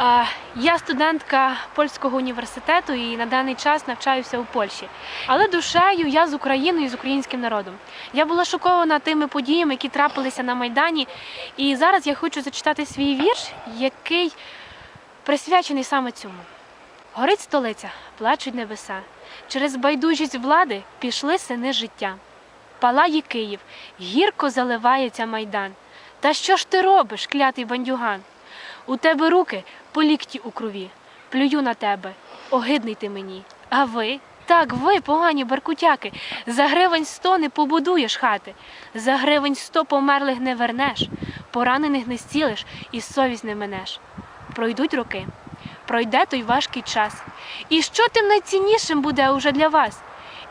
Е, Я студентка польського університету і на даний час навчаюся у Польщі. Але душею я з Україною і з українським народом. Я була шокована тими подіями, які трапилися на Майдані. І зараз я хочу зачитати свій вірш, який присвячений саме цьому. Горить столиця, плачуть небеса. Через байдужість влади пішли сини життя. Палає Київ, гірко заливається майдан. Та що ж ти робиш, клятий бандюган? У тебе руки по лікті у крові. Плюю на тебе, огидний ти мені. А ви? Так, ви, погані баркутяки, за гривень сто не побудуєш хати, за гривень сто померлих не вернеш, поранених не зцілиш і совість не минеш. Пройдуть роки, пройде той важкий час. І що тим найціннішим буде уже для вас?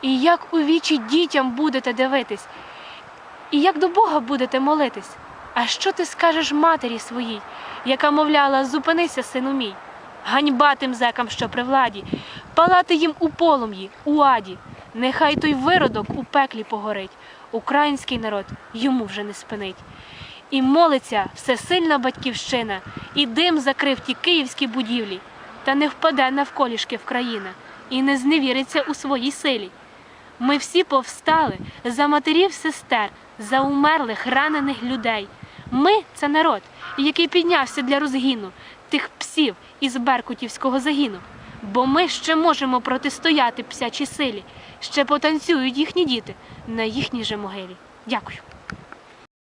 І як у вічі дітям будете дивитись, і як до Бога будете молитись? А що ти скажеш матері своїй, яка мовляла, зупинися, сину мій, ганьба тим зекам, що при владі, палати їм у полум'ї, у аді, нехай той виродок у пеклі погорить, український народ йому вже не спинить. І молиться всесильна батьківщина, і дим закрив ті київські будівлі, та не впаде навколішки в країна, і не зневіриться у своїй силі. Ми всі повстали за матерів сестер, за умерлих, ранених людей. Ми це народ, який піднявся для розгіну тих псів із беркутівського загіну. Бо ми ще можемо протистояти псячій силі, ще потанцюють їхні діти на їхній же могилі. Дякую.